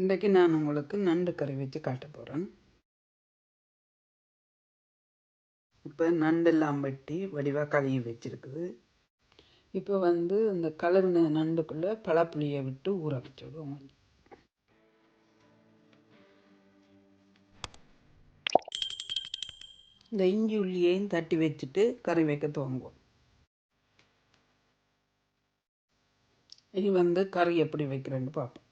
இன்றைக்கு நான் உங்களுக்கு நண்டு கறி வச்சு காட்ட போகிறேன் இப்போ நண்டெல்லாம் வெட்டி வடிவாக கழுவி வச்சிருக்குது. இப்போ வந்து இந்த கலர்ன நண்டுக்குள்ளே பழப்புளியை விட்டு ஊற வச்சுடுவோம். இந்த இஞ்சி உள்ளியையும் தட்டி வச்சுட்டு கறி வைக்க துவங்குவோம். இனி வந்து கறி எப்படி வைக்கிறேன்னு பார்ப்போம்.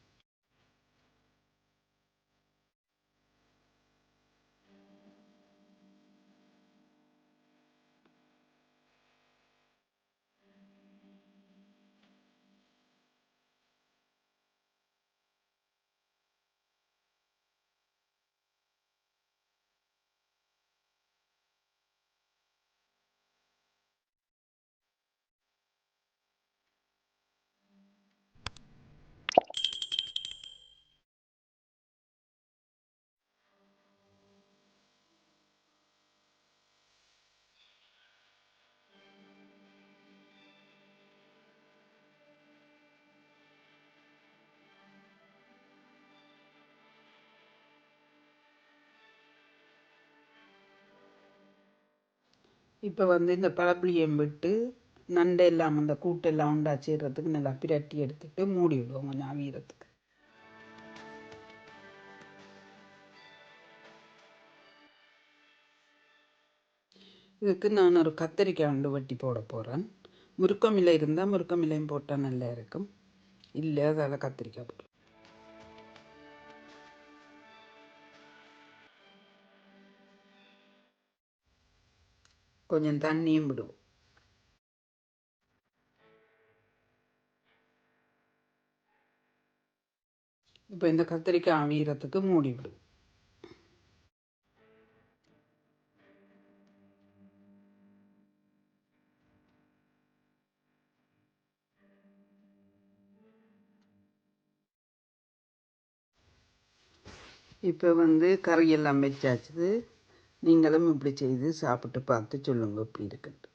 இப்போ வந்து இந்த பழப்புளியம் விட்டு நண்டு எல்லாம் அந்த கூட்டெல்லாம் உண்டாச்சிடுறதுக்கு நல்லா பிரட்டி எடுத்துட்டு மூடி விடுவோம் கொஞ்சம் அவியறதுக்கு. இதுக்கு நான் ஒரு கத்தரிக்காய் உண்டு வெட்டி போட போகிறேன் முருக்கமில்லை இருந்தால் முருக்கமில்லையும் போட்டால் நல்லா இருக்கும். இல்லை அதால் கத்திரிக்காய் போட்டு கொஞ்சம் தண்ணியும் விடுவோம். இப்போ இந்த கத்திரிக்காய் அவியறதுக்கு மூடி விடுவோம் இப்போ வந்து கறியெல்லாம் வச்சாச்சுது நீங்களும் இப்படி செய்து சாப்பிட்டு பார்த்து சொல்லுங்கள் எப்படி இருக்குன்ட்டு